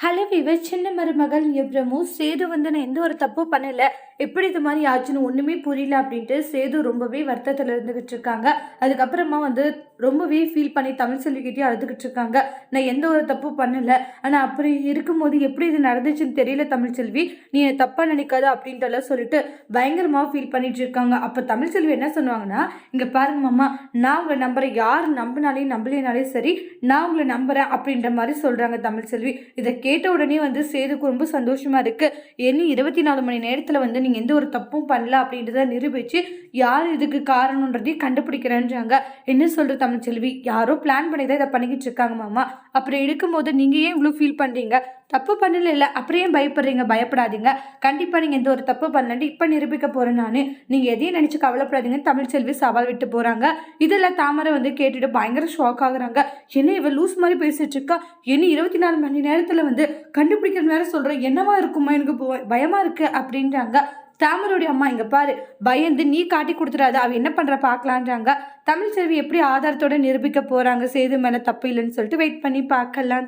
Hello விவர் சின்ன மருமகள் எவ்வளமும் சேது வந்து நான் எந்த ஒரு தப்பும் பண்ணலை. எப்படி இது மாதிரி ஆச்சுன்னு ஒன்றுமே புரியல அப்படின்ட்டு சேது ரொம்பவே வருத்தத்தில் இருந்துக்கிட்டு இருக்காங்க. அதுக்கப்புறமா வந்து ரொம்பவே ஃபீல் பண்ணி தமிழ் செல்விக்கிட்டே அழுதுகிட்டு இருக்காங்க. நான் எந்த ஒரு தப்பும் பண்ணலை. ஆனால் அப்படி இருக்கும்போது எப்படி இது நடந்துச்சுன்னு தெரியல தமிழ் செல்வி. நீ தப்பாக நினைக்காத அப்படின்ட்டுலாம் சொல்லிட்டு பயங்கரமாக ஃபீல் பண்ணிட்டு இருக்காங்க. அப்போ தமிழ் செல்வி என்ன சொன்னாங்கன்னா இங்கே பாருங்க மாமா நான் உங்களை நம்புகிறேன் யார் நம்பினாலையும் நம்பலைனாலையும் சரி நான் உங்களை நம்புறேன் அப்படின்ற மாதிரி சொல்கிறாங்க தமிழ் செல்வி. இதை கேட்ட உடனே வந்து சேதுக்கு ரொம்ப சந்தோஷமாக இருக்குது இனி இருபத்தி நாலு மணி நேரத்தில் வந்து நீங்கள் எந்த ஒரு தப்பும் பண்ணல அப்படின்றத நிரூபித்து யார் இதுக்கு காரணன்றதையும் கண்டுபிடிக்கிறேன்றாங்க. என்ன சொல்கிற தமிழ்ச்செல்வி யாரோ பிளான் பண்ணி தான் இதை பண்ணிக்கிட்டு இருக்காங்க மாமா. அப்புறம் எடுக்கும்போது நீங்கள் ஏன் இவ்வளோ ஃபீல் பண்ணுறீங்க தப்பு பண்ணல இல்லை அப்புறம் ஏன் பயப்படுறீங்க? பயப்படாதீங்க. கண்டிப்பாக நீங்கள் எந்த ஒரு தப்பு பண்ணலன்ட்டு இப்போ நிரூபிக்க போகிறேன் நான். நீங்கள் எதையும் நினச்சி கவலைப்படாதீங்க. தமிழ்ச்செல்வி சவால் விட்டு போகிறாங்க இதில் தாமரை வந்து கேட்டுட்டு பயங்கர ஷாக் ஆகுறாங்க. என்ன இவள் லூஸ் மாதிரி பேசிகிட்டு இருக்கா? இனி இருபத்தி நாலு மணி நேரத்தில் வந்து கண்டுபிடிக்கிற நேரம் சொல்கிறேன் என்னவா இருக்குமா எனக்கு பயமாக இருக்குது அப்படின்றாங்க. தாமரோடைய அம்மா இங்க பாரு பயந்து நீ காட்டி கொடுத்துறாத அவ என்ன பண்ற பார்க்கலான்றாங்க தமிழ் செல்வி எப்படி ஆதாரத்தோட நிரூபிக்க போறாங்க? சேது மேல தப்பு இல்லைன்னு சொல்லிட்டு வெயிட் பண்ணி பார்க்கலாம்.